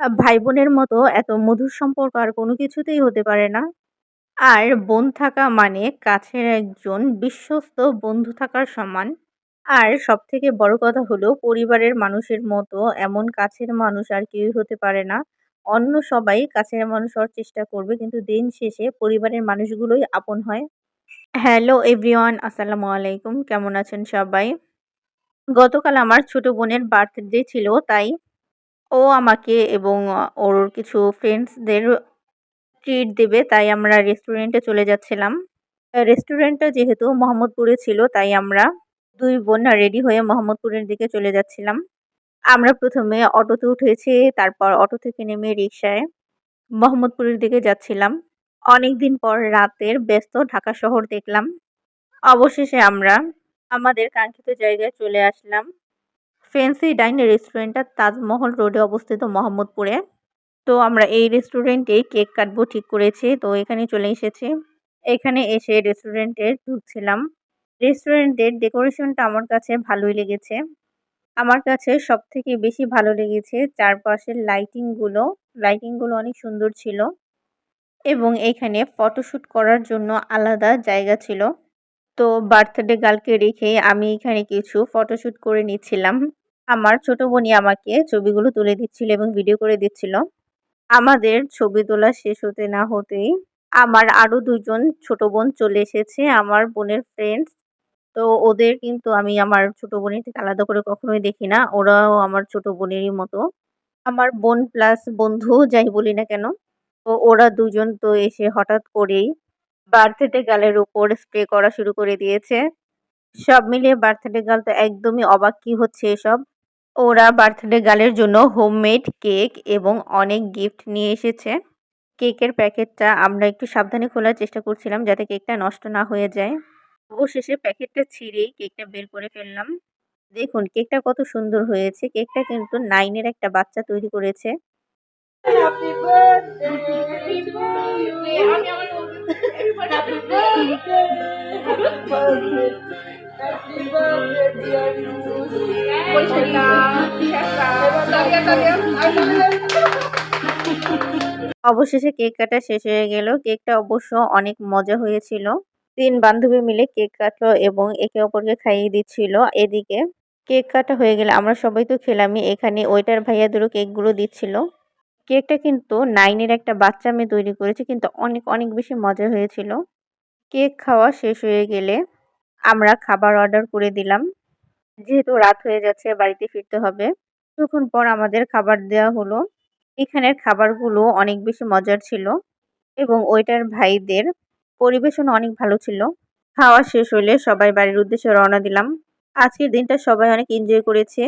ভাই বোনের মতো এত মধুর সম্পর্ক আর কোনো কিছুতেই হতে পারে না। আর বোন থাকা মানে কাছের একজন বিশ্বস্ত বন্ধু থাকার সমান। আর সব থেকে বড় কথা হলো পরিবারের মানুষের মতো এমন কাছের মানুষ আর কেউই হতে পারে না। অন্য সবাই কাছের মানুষ হওয়ার চেষ্টা করবে কিন্তু দিন শেষে পরিবারের মানুষগুলোই আপন হয়। হ্যালো এভরিওয়ান, আসসালামু আলাইকুম কেমন আছেন সবাই? গতকাল আমার ছোট বোনের বার্থডে ছিল, তাই ও আমাকে এবং ওর কিছু ফ্রেন্ডসদের ট্রিট দেবে, তাই আমরা রেস্টুরেন্টে চলে যাচ্ছিলাম। রেস্টুরেন্টটা যেহেতু মোহাম্মদপুরে ছিল, তাই আমরা দুই বোন রেডি হয়ে মোহাম্মদপুরের দিকে চলে যাচ্ছিলাম। আমরা প্রথমে অটোতে উঠেছি, তারপর অটো থেকে নেমে রিকশায় মোহাম্মদপুরের দিকে যাচ্ছিলাম। অনেকদিন পর রাতের ব্যস্ত ঢাকা শহর দেখলাম। অবশেষে আমরা আমাদের কাঙ্ক্ষিত জায়গায় চলে আসলাম। ফ্যান্সি ডাইন রেস্টুরেন্টটা তাজমহল রোডে অবস্থিত মোহাম্মদপুরে। তো আমরা এই রেস্টুরেন্টেই কেক কাটবো, ঠিক করেছি তো এখানে চলে এসেছি। এখানে এসে রেস্টুরেন্টে ঢুকছিলাম। রেস্টুরেন্টের ডেকোরেশনটা আমার কাছে ভালোই লেগেছে। আমার কাছে সব থেকে বেশি ভালো লেগেছে চারপাশের লাইটিংগুলো। লাইটিংগুলো অনেক সুন্দর ছিল। এবং এখানে ফটোশ্যুট করার জন্য আলাদা জায়গা ছিল। তো বার্থডে গার্লকে রেখে আমি এখানে কিছু ফটোশ্যুট করে নিচ্ছিলাম। আমার ছোট বোনই আমাকে ছবিগুলো তুলে দিচ্ছিল এবং ভিডিও করে দিচ্ছিল। আমাদের ছবি তোলা শেষ হতে না হতেই আমার আরও দুজন ছোট বোন চলে এসেছে, আমার বোনের ফ্রেন্ডস। তো ওদের কিন্তু আমি আমার ছোট বোনের থেকে আলাদা করে কখনোই দেখি না। ওরাও আমার ছোট বোনেরই মতো। আমার বোন প্লাস বন্ধু যাই বলি না কেন। তো ওরা দুজন তো এসে হঠাৎ করেই বার্থডে গার্লের উপর স্প্রে করা শুরু করে দিয়েছে। সব মিলিয়ে বার্থডে গার্ল তো একদমই অবাক কি হচ্ছে এসব। ওরা বার্থডে গার্লের জন্য হোমমেড কেক এবং অনেক গিফট নিয়ে এসেছে। কেকের প্যাকেটটা আমরা একটু সাবধানে খোলার চেষ্টা করছিলাম যাতে কেকটা নষ্ট না হয়ে যায়। অবশেষে প্যাকেটটা ছিঁড়েই কেকটা বের করে ফেললাম। দেখুন, কেকটা কত সুন্দর হয়েছে। কেকটা কিন্তু নাইনের একটা বাচ্চা তৈরি করেছে। অবশেষে কেক কাটা শেষ হয়ে গেল। কেকটা অবশ্য অনেক মজা হয়েছিল। তিন বান্ধবী মিলে কেক কাটলো এবং একে অপরকে খাইয়ে দিচ্ছিল। এদিকে কেক কাটা হয়ে গেলে আমরা সবাই তো খেলামই এখানে ওয়েটার ভাইয়াদেরও কেকগুলো দিচ্ছিল। কেকটা কিন্তু নাইনের একটা বাচ্চা মেয়ে তৈরি করেছে, কিন্তু অনেক অনেক বেশি মজা হয়েছিল। কেক খাওয়া শেষ হয়ে গেলে আমরা খাবার অর্ডার করে দিলাম। যেহেতু রাত হয়ে যাচ্ছে, বাড়িতে ফিরতে হবে। কিছুক্ষণ পর আমাদের খাবার দেওয়া হলো। এখানের খাবারগুলো অনেক বেশি মজার ছিল এবং ওইটার ভাইদের পরিবেশন অনেক ভালো ছিল। খাওয়া শেষ হলে সবাই বাড়ির উদ্দেশ্যে রওনা দিলাম। আজকের দিনটা সবাই অনেক এনজয় করেছে।